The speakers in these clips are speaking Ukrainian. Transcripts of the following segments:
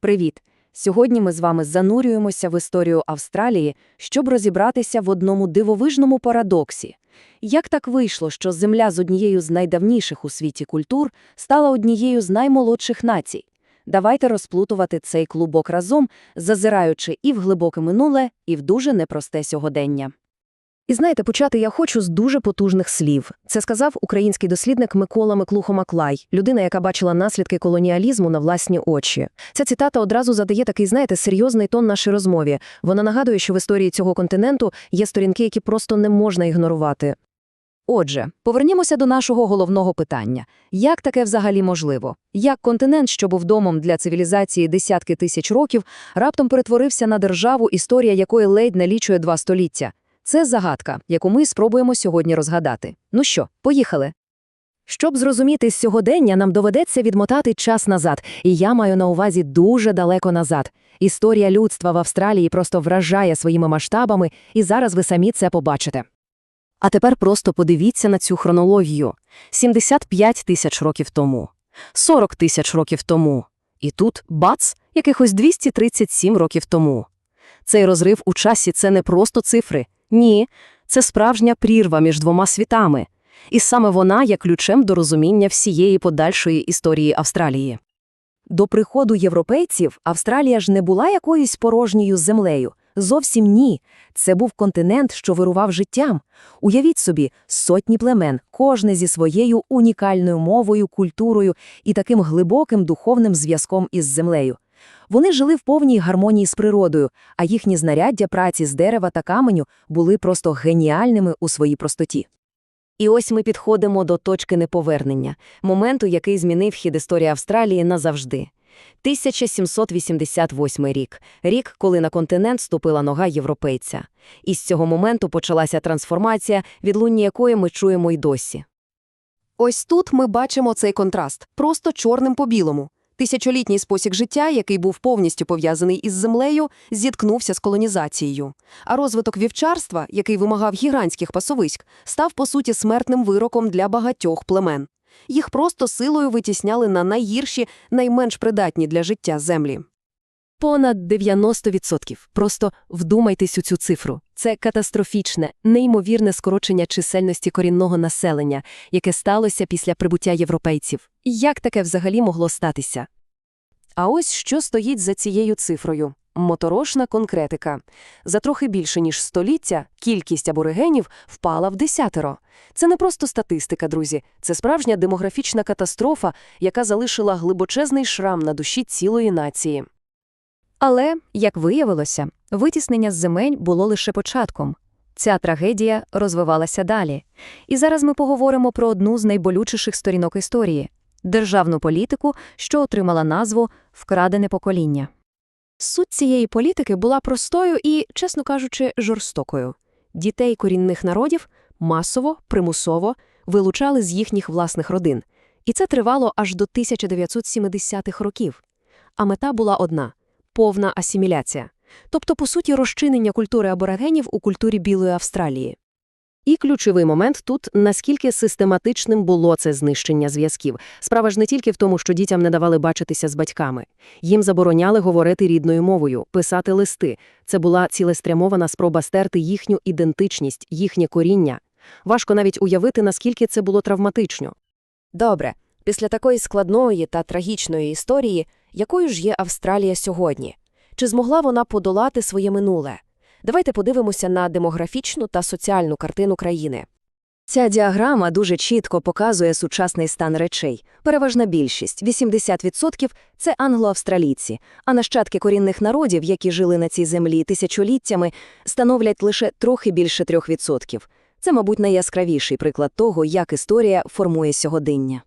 Привіт! Сьогодні ми з вами занурюємося в історію Австралії, щоб розібратися в одному дивовижному парадоксі. Як так вийшло, що Земля з однією з найдавніших у світі культур стала однією з наймолодших націй? Давайте розплутувати цей клубок разом, зазираючи і в глибоке минуле, і в дуже непросте сьогодення. І знаєте, почати я хочу з дуже потужних слів. Це сказав український дослідник Микола Миклухо-Маклай, людина, яка бачила наслідки колоніалізму на власні очі. Ця цитата одразу задає такий, знаєте, серйозний тон нашій розмові. Вона нагадує, що в історії цього континенту є сторінки, які просто не можна ігнорувати. Отже, повернімося до нашого головного питання. Як таке взагалі можливо? Як континент, що був домом для цивілізації десятки тисяч років, раптом перетворився на державу, історія якої ледь налічує два століття? Це загадка, яку ми спробуємо сьогодні розгадати. Ну що, поїхали? Щоб зрозуміти сьогодення, нам доведеться відмотати час назад, і я маю на увазі дуже далеко назад. Історія людства в Австралії просто вражає своїми масштабами, і зараз ви самі це побачите. А тепер просто подивіться на цю хронологію. 75 тисяч років тому, 40 тисяч років тому, і тут бац, якихось 237 років тому. Цей розрив у часі – це не просто цифри. Ні, це справжня прірва між двома світами. І саме вона є ключем до розуміння всієї подальшої історії Австралії. До приходу європейців Австралія ж не була якоюсь порожньою землею. Зовсім ні. Це був континент, що вирував життям. Уявіть собі, сотні племен, кожне зі своєю унікальною мовою, культурою і таким глибоким духовним зв'язком із землею. Вони жили в повній гармонії з природою, а їхні знаряддя праці з дерева та каменю були просто геніальними у своїй простоті. І ось ми підходимо до точки неповернення, моменту, який змінив хід історії Австралії назавжди. 1788 рік, рік, коли на континент ступила нога європейця. І з цього моменту почалася трансформація, відлуння якої ми чуємо й досі. Ось тут ми бачимо цей контраст, просто чорним по білому. Тисячолітній спосіб життя, який був повністю пов'язаний із землею, зіткнувся з колонізацією. А розвиток вівчарства, який вимагав гігантських пасовиськ, став по суті смертним вироком для багатьох племен. Їх просто силою витісняли на найгірші, найменш придатні для життя землі. Понад 90%. Просто вдумайтесь у цю цифру. Це катастрофічне, неймовірне скорочення чисельності корінного населення, яке сталося після прибуття європейців. Як таке взагалі могло статися? А ось що стоїть за цією цифрою. Моторошна конкретика. За трохи більше ніж століття кількість аборигенів впала в десятеро. Це не просто статистика, друзі. Це справжня демографічна катастрофа, яка залишила глибочезний шрам на душі цілої нації. Але, як виявилося, витіснення з земель було лише початком. Ця трагедія розвивалася далі. І зараз ми поговоримо про одну з найболючіших сторінок історії державну політику, що отримала назву Вкрадене покоління. Суть цієї політики була простою і, чесно кажучи, жорстокою. Дітей корінних народів масово, примусово вилучали з їхніх власних родин. І це тривало аж до 1970-х років. А мета була одна повна асиміляція, тобто, по суті, розчинення культури аборигенів у культурі Білої Австралії. І ключовий момент тут, наскільки систематичним було це знищення зв'язків. Справа ж не тільки в тому, що дітям не давали бачитися з батьками. Їм забороняли говорити рідною мовою, писати листи. Це була цілеспрямована спроба стерти їхню ідентичність, їхнє коріння. Важко навіть уявити, наскільки це було травматично. Добре, після такої складної та трагічної історії, якою ж є Австралія сьогодні? Чи змогла вона подолати своє минуле? Давайте подивимося на демографічну та соціальну картину країни. Ця діаграма дуже чітко показує сучасний стан речей. Переважна більшість 80% – це англоавстралійці, а нащадки корінних народів, які жили на цій землі тисячоліттями, становлять лише трохи більше 3%. Це, мабуть, найяскравіший приклад того, як історія формує сьогодення.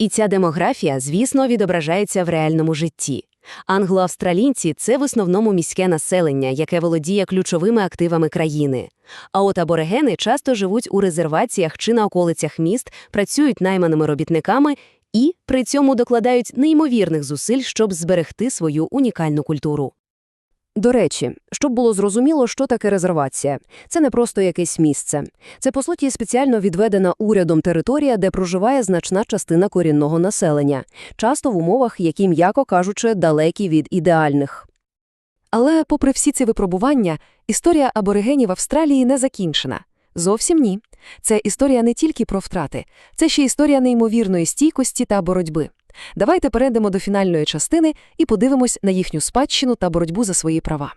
І ця демографія, звісно, відображається в реальному житті. Англоавстралійці – це в основному міське населення, яке володіє ключовими активами країни. А от аборигени часто живуть у резерваціях чи на околицях міст, працюють найманими робітниками і при цьому докладають неймовірних зусиль, щоб зберегти свою унікальну культуру. До речі, щоб було зрозуміло, що таке резервація. Це не просто якесь місце. Це, по суті, спеціально відведена урядом територія, де проживає значна частина корінного населення, часто в умовах, які, м'яко кажучи, далекі від ідеальних. Але, попри всі ці випробування, історія аборигенів Австралії не закінчена. Зовсім ні. Це історія не тільки про втрати, це ще історія неймовірної стійкості та боротьби. Давайте перейдемо до фінальної частини і подивимось на їхню спадщину та боротьбу за свої права.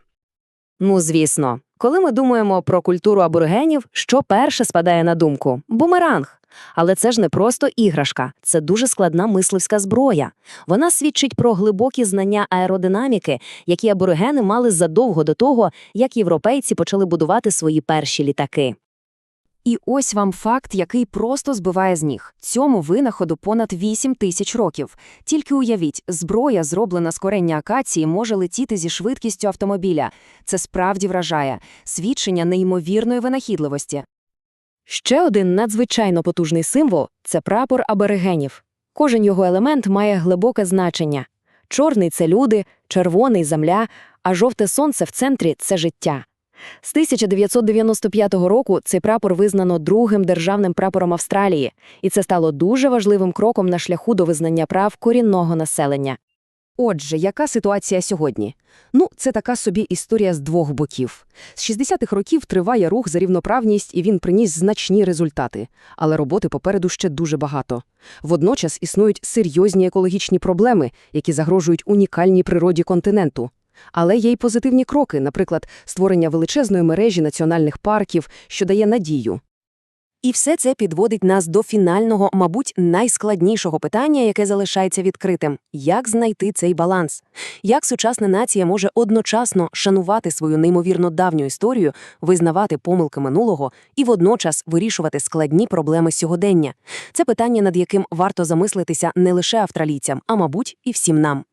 Ну, звісно, коли ми думаємо про культуру аборигенів, що перше спадає на думку? Бумеранг. Але це ж не просто іграшка, це дуже складна мисливська зброя. Вона свідчить про глибокі знання аеродинаміки, які аборигени мали задовго до того, як європейці почали будувати свої перші літаки. І ось вам факт, який просто збиває з ніг. Цьому винаходу понад 8 тисяч років. Тільки уявіть, зброя, зроблена з корення акації, може летіти зі швидкістю автомобіля. Це справді вражає. Свідчення неймовірної винахідливості. Ще один надзвичайно потужний символ це прапор аборигенів. Кожен його елемент має глибоке значення. Чорний це люди, червоний земля, а жовте сонце в центрі це життя. З 1995 року цей прапор визнано другим державним прапором Австралії, і це стало дуже важливим кроком на шляху до визнання прав корінного населення. Отже, яка ситуація сьогодні? Ну, це така собі історія з двох боків. З 60-х років триває рух за рівноправність, і він приніс значні результати. Але роботи попереду ще дуже багато. Водночас існують серйозні екологічні проблеми, які загрожують унікальній природі континенту. Але є й позитивні кроки, наприклад, створення величезної мережі національних парків, що дає надію. І все це підводить нас до фінального, мабуть, найскладнішого питання, яке залишається відкритим – як знайти цей баланс? Як сучасна нація може одночасно шанувати свою неймовірно давню історію, визнавати помилки минулого і водночас вирішувати складні проблеми сьогодення? Це питання, над яким варто замислитися не лише австралійцям, а, мабуть, і всім нам.